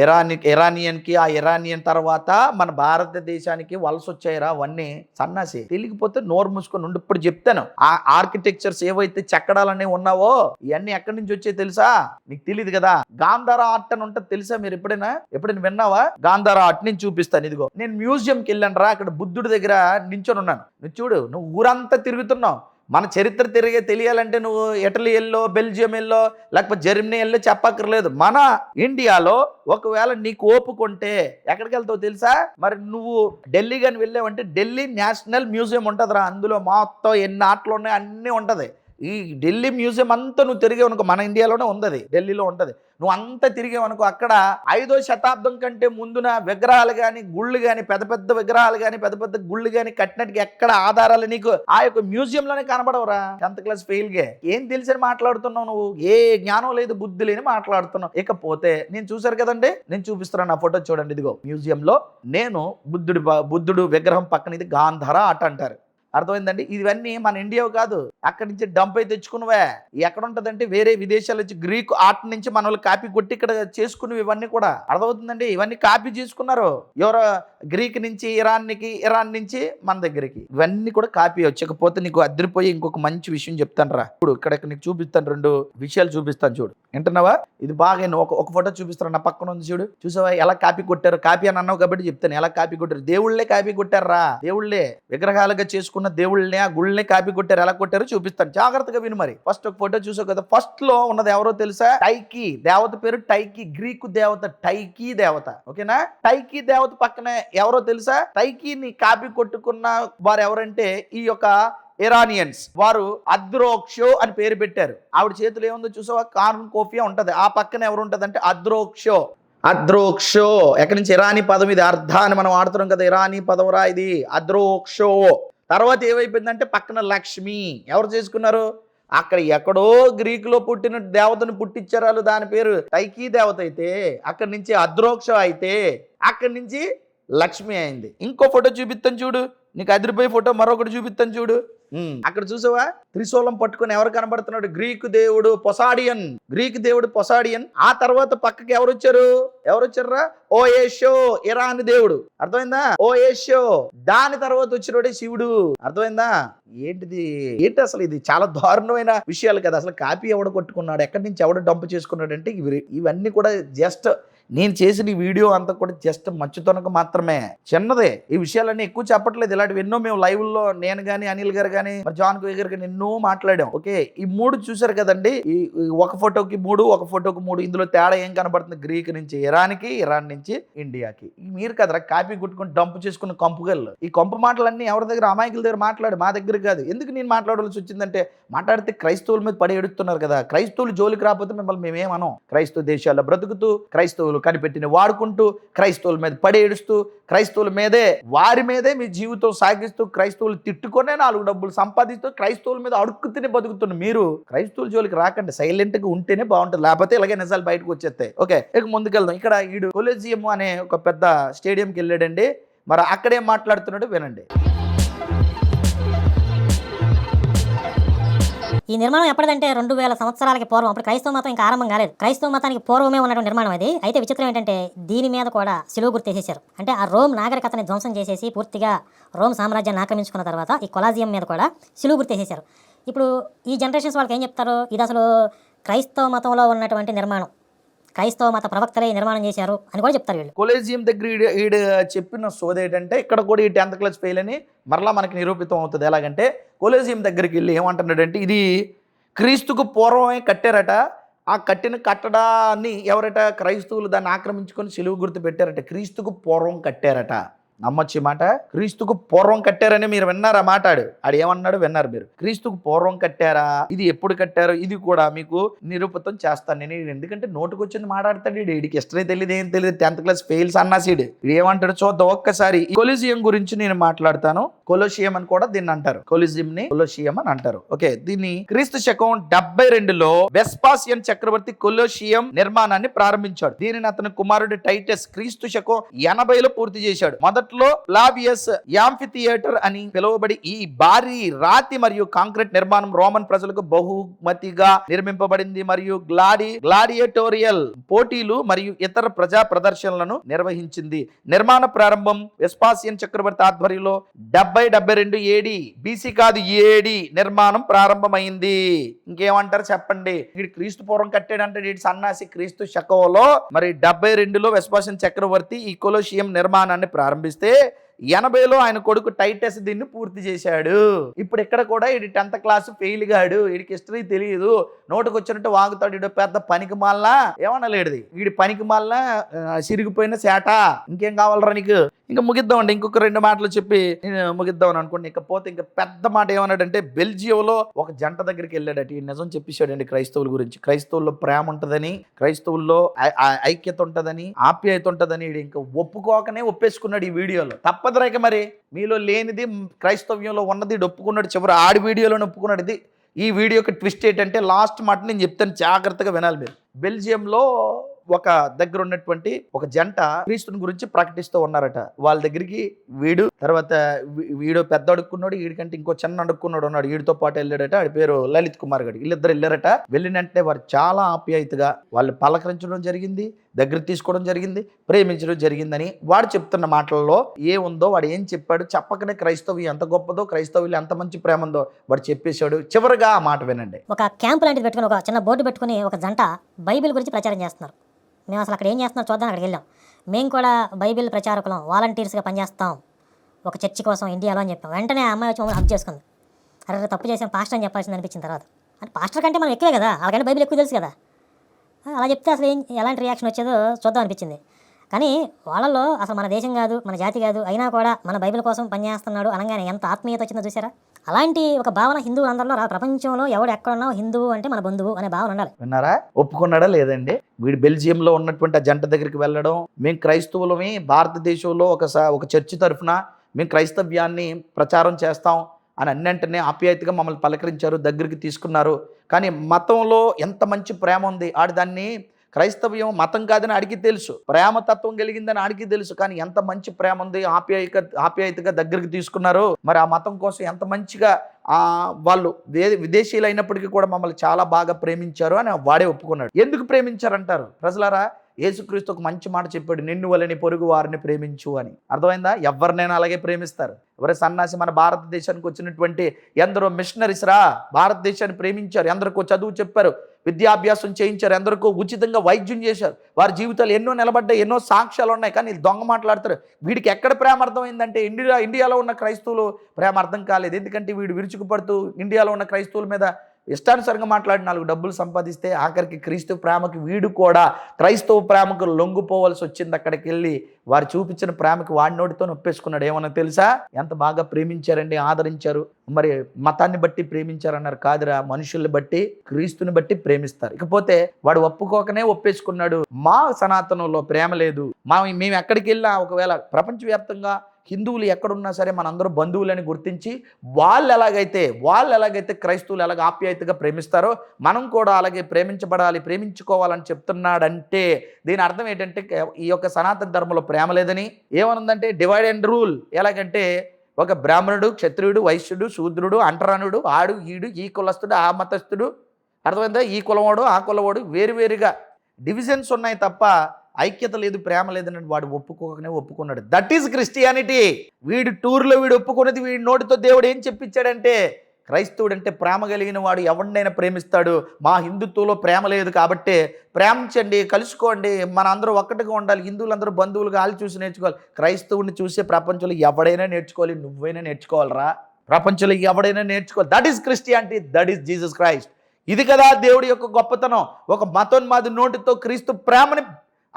ఇరాని ఇరానియన్కి ఆ ఇరానియన్ తర్వాత మన భారతదేశానికి వలస వచ్చాయిరా అవన్నీ సన్నాసి. తెలియకపోతే నోరు మూసుకొని ఉండి. ఇప్పుడు చెప్తాను. ఆ ఆర్కిటెక్చర్స్ ఏవైతే చక్కడాలన్నీ ఉన్నావో ఇవన్నీ ఎక్కడి నుంచి వచ్చాయి తెలుసా? నీకు తెలియదు కదా. గాంధార ఆర్ట్ అని ఉంటుంది తెలుసా మీరు ఎప్పుడైనా? ఎప్పుడైనా విన్నావా? గాంధార ఆర్ట్ నేను చూపిస్తాను ఇదిగో. నేను మ్యూజియంకి వెళ్ళాను రా అక్కడ బుద్ధుడి దగ్గర నించొని ఉన్నాను నువ్వు చూడు నువ్వు ఊరంతా తిరుగుతున్నావు. మన చరిత్ర తిరిగే తెలియాలంటే నువ్వు ఇటలీ వెళ్ళో బెల్జియం వెళ్ళో లేకపోతే జర్మనీ వెళ్ళో చెప్పక్కర్లేదు. మన ఇండియాలో ఒకవేళ నీకు ఓపుకుంటే ఎక్కడికి వెళ్తావు తెలుసా? మరి నువ్వు ఢిల్లీ కానీ వెళ్ళావంటే ఢిల్లీ నేషనల్ మ్యూజియం ఉంటుందిరా. అందులో మొత్తం ఎన్ని ఆటలు ఉన్నాయో అన్నీ ఉంటుంది. ఈ ఢిల్లీ మ్యూజియం అంతా నువ్వు తిరిగేవనుకో మన ఇండియాలోనే ఉంది ఢిల్లీలో ఉంటుంది. నువ్వు అంతా తిరిగేవనుకో అక్కడ ఐదో శతాబ్దం కంటే ముందున విగ్రహాలు కానీ గుళ్ళు కానీ పెద్ద పెద్ద విగ్రహాలు కానీ పెద్ద పెద్ద గుళ్ళు కానీ కట్టినట్టుగా ఎక్కడ ఆధారాలు నీకు ఆ యొక్క మ్యూజియంలోనే కనబడవురా. Tenth class ఫెయిల్గే. ఏం తెలిసని మాట్లాడుతున్నావు నువ్వు? ఏ జ్ఞానం లేదు బుద్ధి లేని మాట్లాడుతున్నావు. ఇకపోతే నేను చూశారు కదండి? నేను చూపిస్తున్నాను నా ఫోటో చూడండి ఇదిగో. మ్యూజియంలో నేను బుద్ధుడి బుద్ధుడు విగ్రహం పక్కన ఇది గాంధార ఆట అంటారు. అర్థమైందండి? ఇవన్నీ మన ఇండియా కాదు. అక్కడి నుంచి డంప్ అయి తెచ్చుకున్నవే. ఎక్కడ ఉంటదంటే వేరే విదేశాల నుంచి గ్రీక్ ఆర్ట్ నుంచి మన కాపీ కొట్టి ఇక్కడ చేసుకున్నవి ఇవన్నీ కూడా. అర్థమవుతుందండి? ఇవన్నీ కాపీ చేసుకున్నారు. ఎవరో గ్రీక్ నుంచి ఇరాన్కి ఇరాన్ నుంచి మన దగ్గరికి. ఇవన్నీ కూడా కాపీ వచ్చకపోతే నీకు అద్దరిపోయి ఇంకొక మంచి విషయం చెప్తాను రా. ఇప్పుడు ఇక్కడ నీకు చూపిస్తాను రెండు విషయాలు చూపిస్తాను చూడు. వింటున్నావా? ఇది బాగా ఒక ఒక ఫోటో చూపిస్తాను నా పక్కన ఉంది చూడు. చూసావా? ఎలా కాపీ కొట్టారు? కాపీ అని అన్నావు కాబట్టి చెప్తాను. ఎలా కాపీ కొట్టారు? దేవుళ్ళే కాపీ కొట్టారా దేవుళ్ళే. విగ్రహాలుగా చేసుకున్న దేవుళ్ళనే ఆ గుళ్ళనే కాపీ కొట్టారు. ఎలా కొట్టారో చూపిస్తాను. జాగ్రత్తగా విను మరి. ఫస్ట్ ఒక ఫోటో చూసావు కదా? ఫస్ట్లో ఉన్నది ఎవరో తెలుసా? టైకి. దేవత పేరు టైకి. గ్రీకు దేవత టైకి దేవత. ఓకేనా? టైకి దేవత పక్కనే ఎవరో తెలుసా? టైకీని కాపీ కొట్టుకున్న వారు ఎవరంటే ఈ యొక్క ఇరానియన్స్. వారు అద్రోక్షో అని పేరు పెట్టారు. ఆవిడ చేతిలో ఏముందో చూసావా? కార్న్ కోఫియా ఉంటది. ఆ పక్కన ఎవరు ఉంటది అంటే అద్రోక్షో. అద్రోక్షో. ఎక్కడి నుంచి? ఇరానీ పదం ఇది. అర్థాన్ని మనం ఆడుతున్నాం కదా ఇరానీ పదం రా ఇది. అద్రోక్షో. తర్వాత ఏమైపోయిందంటే పక్కన లక్ష్మి. ఎవరు చేసుకున్నారు? అక్కడ ఎక్కడో గ్రీకులో పుట్టిన దేవతను పుట్టించారు దాని పేరు. టైకీ దేవత అయితే అక్కడి నుంచి అద్రోక్ష అయితే అక్కడి నుంచి లక్ష్మి అయింది. ఇంకో ఫోటో చూపిస్తాను చూడు. నీకు అదిరిపోయే ఫోటో మరొకటి చూపిస్తాను చూడు. అక్కడ చూసావా? త్రిశూలం పట్టుకొని ఎవరు కనబడుతున్నాడు? గ్రీకు దేవుడు పొసాడియన్. గ్రీక్ దేవుడు పొసాడియన్. ఆ తర్వాత పక్కకి ఎవరు వచ్చారు? ఎవరు వచ్చారా ఓ ఏషో ఇరాన్ దేవుడు. అర్థమైందా? ఓ ఏషో దాని తర్వాత వచ్చినోడే శివుడు. అర్థమైందా? ఏంటిది? ఏంటి అసలు ఇది? చాలా దారుణమైన విషయాలు కదా. అసలు కాపీ ఎవడ కొట్టుకున్నాడు? ఎక్కడి నుంచి ఎవడ డంప్ చేసుకున్నాడు అంటే ఇవి ఇవన్నీ కూడా జస్ట్ నేను చేసిన ఈ వీడియో అంతా కూడా జస్ట్ మచ్చుతొనక మాత్రమే. చిన్నదే. ఈ విషయాలన్నీ ఎక్కువ చెప్పట్లేదు. ఇలాంటివి ఎన్నో మేము లైవ్లో నేను కానీ అనిల్ గారు కానీ మరి జాన్ గారు కానీ ఎన్నో మాట్లాడాం. ఓకే? ఈ మూడు చూసారు కదండి? ఈ ఒక ఫోటోకి మూడు ఒక ఫోటోకి మూడు. ఇందులో తేడా ఏం కనబడుతుంది? గ్రీక్ నుంచి ఇరాన్కి ఇరాన్ నుంచి ఇండియాకి. మీరు కదరా కాపీ కుట్టుకుని డంప్ చేసుకున్న కంపుగల్లు ఈ కంపు మాటలన్నీ ఎవరి దగ్గర? అమాయకుల దగ్గర మాట్లాడు. మా దగ్గర కాదు. ఎందుకు నేను మాట్లాడవలసి వచ్చిందంటే మాట్లాడితే క్రైస్తవుల మీద పడి ఎడుతున్నారు కదా. క్రైస్తవులు జోలికి రాకపోతే మిమ్మల్ని మేమేమనం క్రైస్తవ దేశాల్లో బ్రతుకుతూ క్రైస్తవులు కనిపెట్టిన వాడుకుంటూ క్రైస్తవుల మీద పడేడుస్తూ క్రైస్తవుల మీదే వారి మీదే మీ జీవితం సాగిస్తూ క్రైస్తవులు తిట్టుకొనే నాలుగు డబ్బులు సంపాదిస్తూ క్రైస్తవుల మీద అడుక్కు తిని బతుకుతున్న మీరు క్రైస్తవుల జోలికి రాకండి. సైలెంట్గా ఉంటేనే బాగుంటుంది. లేకపోతే ఇలాగే నిజాలు బయటకు వచ్చేస్తాయి. ఓకే ఇక ముందుకెళ్దాం. ఇక్కడ ఈడు కొలేజియం అనే ఒక పెద్ద స్టేడియంకి వెళ్ళాడండి. మరి అక్కడే మాట్లాడుతున్నాడు వినండి. ఈ నిర్మాణం ఎప్పటిదంటే రెండు వేల సంవత్సరాలకి పూర్వం. అప్పుడు క్రైస్తవ మతం ఇంకా ఆరంభం కాలేదు. క్రైస్తవ మతానికి పూర్వమే ఉన్నటువంటి నిర్మాణం అది అయితే విచిత్రం ఏంటంటే దీని మీద కూడా సిలువు గుర్తు అంటే ఆ రోమ్ నాగరికతని ధ్వంసం చేసేసి పూర్తిగా రోమ్ సామ్రాజ్యాన్ని ఆక్రమించుకున్న తర్వాత ఈ కొలాజియం మీద కూడా సిలువు గుర్తు ఇప్పుడు ఈ జనరేషన్స్ వాళ్ళకి ఏం చెప్తారు? ఇది అసలు క్రైస్తవ మతంలో ఉన్నటువంటి నిర్మాణం. క్రైస్తవ మత ప్రవక్తలే నిర్మాణం చేశారు అని కూడా చెప్తారు వీళ్ళు. కొలేజియం దగ్గర ఈడు- ఈడు చెప్పిన సోది ఏంటంటే ఇక్కడ కూడా ఈ టెన్త్ క్లాస్ ఫెయిల్ అని మరలా మనకి నిరూపితం అవుతుంది. ఎలాగంటే కొలేజియం దగ్గరికి వెళ్ళి ఏమంటున్నాడంటే ఇది క్రీస్తుకు పూర్వమే కట్టారట. ఆ కట్టిన కట్టడాన్ని ఎవరట క్రైస్తవులు దాన్ని ఆక్రమించుకొని సిలువు గుర్తు పెట్టారట. క్రీస్తుకు పూర్వం కట్టారట. నమ్మొచ్చు మాట? క్రీస్తుకు పూర్వం కట్టారని మీరు విన్నారా? మాట్లాడు. ఆడు ఏమన్నాడు? విన్నారు మీరు. క్రీస్తుకు పూర్వం కట్టారా? ఇది ఎప్పుడు కట్టారు? ఇది కూడా మీకు నిరూపితం చేస్తాను నేను. ఎందుకంటే నోటుకు వచ్చింది మాట్లాడతాడు వీడికి హిస్టరీ తెలియదు ఏం తెలియదు. టెన్త్ క్లాస్ ఫెయిల్స్ అన్నాసీడు సీడు. ఏమంటాడు చూద్దాం. ఒక్కసారి ఈ కొలిజియం గురించి నేను మాట్లాడతాను. కొలోషియం అని కూడా దీన్ని అంటారు. కొలిజియం ని కొలోషియం అని అంటారు. ఓకే దీన్ని క్రీస్తు శకం డెబ్బై రెండులో వెస్పాసియన్ చక్రవర్తి కొలోషియం నిర్మాణాన్ని ప్రారంభించాడు. దీనిని అతని కుమారుడు టైటస్ క్రీస్తు శకం ఎనభైలో పూర్తి చేశాడు. మొదట్లో లాబియస్ యాంఫి థియేటర్ అని పిలువబడి ఈ భారీ రాతి మరియు కాంక్రీట్ నిర్మాణం రోమన్ ప్రజలకు బహుమతిగా నిర్మింపబడింది మరియు గ్లాడి గ్లాడియేటోరియల్ పోటీలు మరియు ఇతర ప్రజా ప్రదర్శనలను నిర్వహించింది. నిర్మాణ ప్రారంభం వెస్పాసియన్ చక్రవర్తి ఆధ్వర్యంలో డెబ్బై డెబ్బై రెండు ఏడి బీసీ కాదు ఏడి నిర్మాణం ప్రారంభమైంది. ఇంకేమంటారు చెప్పండి? వీడు క్రీస్తు పూర్వం కట్టాడంటే వీడి సన్నాసి క్రీస్తు శకంలో మరి డెబ్బై రెండులో వెస్పాసియన్ చక్రవర్తి ఈ కొలోషియం నిర్మాణాన్ని ప్రారంభిస్తే ఎనభైలో ఆయన కొడుకు టైటస్ దీన్ని పూర్తి చేశాడు. ఇప్పుడు ఇక్కడ కూడా ఇది టెన్త్ క్లాస్ ఫెయిల్ గాడు. వీడికి హిస్టరీ తెలియదు నోటుకు వచ్చినట్టు వాగుతాడు. వీడు పెద్ద పనికి మాలనా ఏమనలేడుది వీడి పనికి మాలనా సిరిగిపోయిన సేట. ఇంకేం కావాలరా నీకు? ఇంకా ముగిద్దామండి ఇంకొక రెండు మాటలు చెప్పి నేను ముగిద్దామని అనుకోండి. ఇకపోతే ఇంకా పెద్ద మాట ఏమన్నాడంటే బెల్జియంలో ఒక జంట దగ్గరికి వెళ్ళాడట. ఈ నిజం చెప్పేశాడండి క్రైస్తవుల గురించి. క్రైస్తవుల్లో ప్రేమ ఉంటుందని క్రైస్తవుల్లో ఐక్యత ఉంటుందని ఆప్యాయత ఉంటుందని ఇంకా ఒప్పుకోకనే ఒప్పేసుకున్నాడు ఈ వీడియోలో. తప్ప తప్పదురేక మరి. మీలో లేనిది క్రైస్తవ్యంలో ఉన్నది ఒప్పుకున్నాడు చివరి ఆడి వీడియోలో ఒప్పుకున్నాడు ఇది ఈ వీడియోకి ట్విస్ట్ ఏంటంటే లాస్ట్ మాట నేను చెప్తాను జాగ్రత్తగా వినాలి మీరు. బెల్జియంలో ఒక దగ్గర ఉన్నటువంటి ఒక జంట క్రీస్తుని గురించి ప్రకటిస్తూ ఉన్నారట. వాళ్ళ దగ్గరికి వీడు తర్వాత వీ- వీడు పెద్ద అడుక్కున్నాడు వీడికంటే ఇంకో చిన్న అడుక్కున్నాడు ఉన్నాడు. వీడితో పాటు వెళ్ళాడట ఆడి పేరు లలిత్ కుమార్ గడి వీళ్ళిద్దరు వెళ్ళారట. వెళ్ళినంటే వారు చాలా ఆప్యాయతగా వాళ్ళు పలకరించడం జరిగింది. దగ్గర తీసుకోవడం జరిగింది ప్రేమించడం జరిగిందని వాడు చెప్తున్న మాటల్లో ఏముందో వాడు ఏం చెప్పాడు చెప్పకనే క్రైస్తవి ఎంత గొప్పదో క్రైస్తవులు ఎంత మంచి ప్రేమ ఉందో వాడు చెప్పేశాడు. చివరిగా ఆ మాట వినండి. ఒక క్యాంప్ లాంటిది పెట్టుకుని ఒక చిన్న బోర్డు పెట్టుకుని ఒక జంట బైబిల్ గురించి ప్రచారం చేస్తున్నారు. మేము అసలు అక్కడ ఏం చేస్తున్నారో చూద్దాం అక్కడికి వెళ్ళాం. మేము కూడా బైబిల్ ప్రచారకులం వాలంటీర్స్గా పనిచేస్తాం. ఒక చర్చి కోసం ఇండియాలో అని చెప్పాం. వెంటనే ఆ అమ్మాయి వచ్చి మమ్మల్ని చేసుకుంది. అరే తప్పు చేసాం పాస్టర్ అని చెప్పాల్సింది అనిపించిన తర్వాత. అంటే పాస్టర్ కంటే మనం ఎక్కువే కదా వాళ్ళకంటే బైబిల్ ఎక్కువ తెలుసు కదా. అలా చెప్తే అసలు ఏం ఎలాంటి రియాక్షన్ వచ్చేదో చూద్దాం అనిపించింది. కానీ వాళ్ళలో అసలు మన దేశం కాదు మన జాతి కాదు అయినా కూడా మన బైబిల్ కోసం పనిచేస్తున్నాడు అనగానే ఎంత ఆత్మీయత వచ్చిందో చూసారా? అలాంటి ఒక భావన హిందువులందరిలో రా ప్రపంచంలో ఎవడు ఎక్కడున్నావు హిందువు అంటే మన బంధువు అనే భావన ఉండాలి. విన్నారా? ఒప్పుకున్నాడా లేదండి? వీడు బెల్జియంలో ఉన్నటువంటి ఆ జంట దగ్గరికి వెళ్ళడం మేము క్రైస్తవులమే భారతదేశంలో ఒక ఒక చర్చి తరఫున మేము క్రైస్తవ్యాన్ని ప్రచారం చేస్తాం అని అన్నింటినీ ఆప్యాయతగా మమ్మల్ని పలకరించారు దగ్గరికి తీసుకున్నారు. కానీ మతంలో ఎంత మంచి ప్రేమ ఉంది ఆడు దాన్ని క్రైస్తవ్యం మతం కాదని ఆడికి తెలుసు ప్రేమతత్వం కలిగిందని ఆడికి తెలుసు కానీ ఎంత మంచి ప్రేమ ఉంది ఆప్యాయక ఆప్యాయతగా దగ్గరికి తీసుకున్నారు. మరి ఆ మతం కోసం ఎంత మంచిగా వాళ్ళు విదేశీయులు అయినప్పటికీ కూడా మమ్మల్ని చాలా బాగా ప్రేమించారు అని వాడే ఒప్పుకున్నాడు. ఎందుకు ప్రేమించారంటారు? ప్రజలారా యేసుక్రీస్తు ఒక మంచి మాట చెప్పాడు నిన్ను వలని పొరుగు వారిని ప్రేమించు అని. అర్థమైందా? ఎవరినైనా అలాగే ప్రేమిస్తారు. ఎవరి సన్నాసి మన భారతదేశానికి వచ్చినటువంటి ఎందరో మిషనరీస్ రా భారతదేశాన్ని ప్రేమించారు ఎందరికో చదువు చెప్పారు విద్యాభ్యాసం చేయించారు ఎందరికో ఉచితంగా వైద్యం చేశారు. వారి జీవితాలు ఎన్నో నిలబడ్డాయి ఎన్నో సాక్ష్యాలు ఉన్నాయి కానీ దొంగ మాట్లాడతారు. వీడికి ఎక్కడ ప్రేమ అర్థమైందంటే ఇండియా ఇండియాలో ఉన్న క్రైస్తవులు ప్రేమ అర్థం కాలేదు. ఎందుకంటే వీడు విరుచుకుపడుతూ ఇండియాలో ఉన్న క్రైస్తవుల మీద ఇష్టానుసారంగా మాట్లాడి నాలుగు డబ్బులు సంపాదిస్తే ఆఖరికి క్రీస్తు ప్రేమకి వీడు కూడా క్రైస్తవ ప్రేమకు లొంగిపోవాల్సి వచ్చింది అక్కడికి వెళ్ళి వారు చూపించిన ప్రేమకి వాడి నోటితో నొప్పేసుకున్నాడు. ఏమన్నా తెలుసా? ఎంత బాగా ప్రేమించారండి ఆదరించారు. మరి మతాన్ని బట్టి ప్రేమించారన్నారు కాదురా మనుషుల్ని బట్టి క్రీస్తుని బట్టి ప్రేమిస్తారు. ఇకపోతే వాడు ఒప్పుకోకనే ఒప్పేసుకున్నాడు. మా సనాతనంలో ప్రేమ లేదు. మా మేము ఎక్కడికి వెళ్ళినా ఒకవేళ ప్రపంచవ్యాప్తంగా హిందువులు ఎక్కడున్నా సరే మనందరూ బంధువులని గుర్తించి వాళ్ళు ఎలాగైతే వాళ్ళు ఎలాగైతే క్రైస్తవులు ఎలాగ ఆప్యాయతగా ప్రేమిస్తారో మనం కూడా అలాగే ప్రేమించబడాలి ప్రేమించుకోవాలని చెప్తున్నాడంటే దీని అర్థం ఏంటంటే ఈ యొక్క సనాతన ధర్మంలో ప్రేమ లేదని. ఏమనుందంటే డివైడ్ అండ్ రూల్ ఎలాగంటే ఒక బ్రాహ్మణుడు క్షత్రియుడు వైశ్యుడు శూద్రుడు అంటరానుడు ఆడు ఈడు ఈ కులస్తుడు ఆ మతస్థుడు. అర్థమైందా? ఈ కులవాడు ఆ కులవాడు వేరువేరుగా డివిజన్స్ ఉన్నాయి తప్ప ఐక్యత లేదు ప్రేమ లేదని వాడు ఒప్పుకోకనే ఒప్పుకున్నాడు. దట్ ఈజ్ క్రిస్టియానిటీ వీడు టూర్లో వీడు ఒప్పుకున్నది వీడి నోటితో దేవుడు ఏం చెప్పించాడంటే క్రైస్తవుడు అంటే ప్రేమ కలిగిన వాడు ఎవరినైనా ప్రేమిస్తాడు. మా హిందుత్వంలో ప్రేమ లేదు కాబట్టి ప్రేమించండి కలుసుకోండి. మన అందరూ ఒక్కటిగా ఉండాలి. హిందువులందరూ బంధువులుగా వాళ్ళు చూసి నేర్చుకోవాలి. క్రైస్తవుని చూసే ప్రపంచంలో ఎవడైనా నేర్చుకోవాలి. నువ్వైనా నేర్చుకోవాలరా. ప్రపంచంలో ఎవడైనా నేర్చుకోవాలి. That is Christianity that is Jesus Christ ఇది కదా దేవుడి యొక్క గొప్పతనం. ఒక మతోన్మాది నోటితో క్రీస్తు ప్రేమని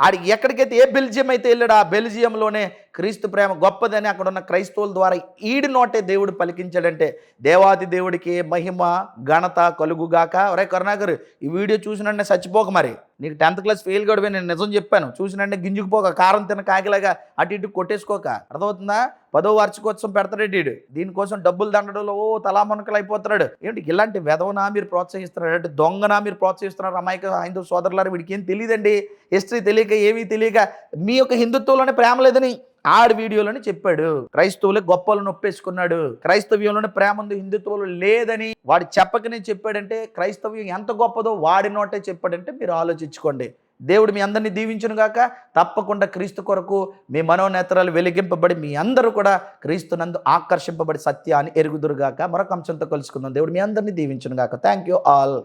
ఆడికి ఎక్కడికైతే ఏ బెల్జియం అయితే వెళ్ళాడు ఆ బెల్జియంలోనే క్రీస్తు ప్రేమ గొప్పదని అక్కడ ఉన్న క్రైస్తవుల ద్వారా ఈడి నోటే దేవుడు పలికించాడంటే దేవాది దేవుడికి మహిమ ఘనత కలుగుగాక. ఒరే కరుణాకర్ ఈ వీడియో చూసినంటే చచ్చిపోక మరి. నీకు టెన్త్ క్లాస్ ఫెయిల్ గడివే నేను నిజం చెప్పాను. చూసినంటే గింజుకుపోక కారం తిన కాకిలాగా అటు ఇటు కొట్టేసుకోక. అర్థమవుతుందా? పదో వార్షికోత్సవం పెడతాడు ఈడు? దీనికోసం డబ్బులు దండడంలో ఓ తలామనకలు అయిపోతున్నాడు ఏంటి ఇలాంటి వెధవనా మీరు ప్రోత్సహిస్తున్నాడు అంటే దొంగనా మీరు ప్రోత్సహిస్తున్నారు? అమాయక హైందవ సోదరులారు వీడికి ఏం తెలియదండి హిస్టరీ తెలియక ఏమీ తెలియక మీ యొక్క హిందుత్వంలోనే ప్రేమ లేదని ఆడి వీడియోలోనే చెప్పాడు క్రైస్తవులే గొప్పలను నొప్పేసుకున్నాడు క్రైస్తవ్యంలోనే ప్రేమ ఉంది హిందుత్వంలో లేదని వాడు చెప్పకనే చెప్పాడంటే క్రైస్తవ్యం ఎంత గొప్పదో వాడి నోటే చెప్పాడంటే మీరు ఆలోచించుకోండి. దేవుడు మీ అందరినీ దీవించును గాక తప్పకుండా క్రీస్తు కొరకు మీ మనోనేత్రాలు వెలిగింపబడి మీ అందరూ కూడా క్రీస్తునందు ఆకర్షింపబడి సత్యాన్ని ఎరుగుదురుగాక మరొక అంశంతో కలుసుకుందాం. దేవుడు మీ అందరినీ దీవించును గాక. Thank you all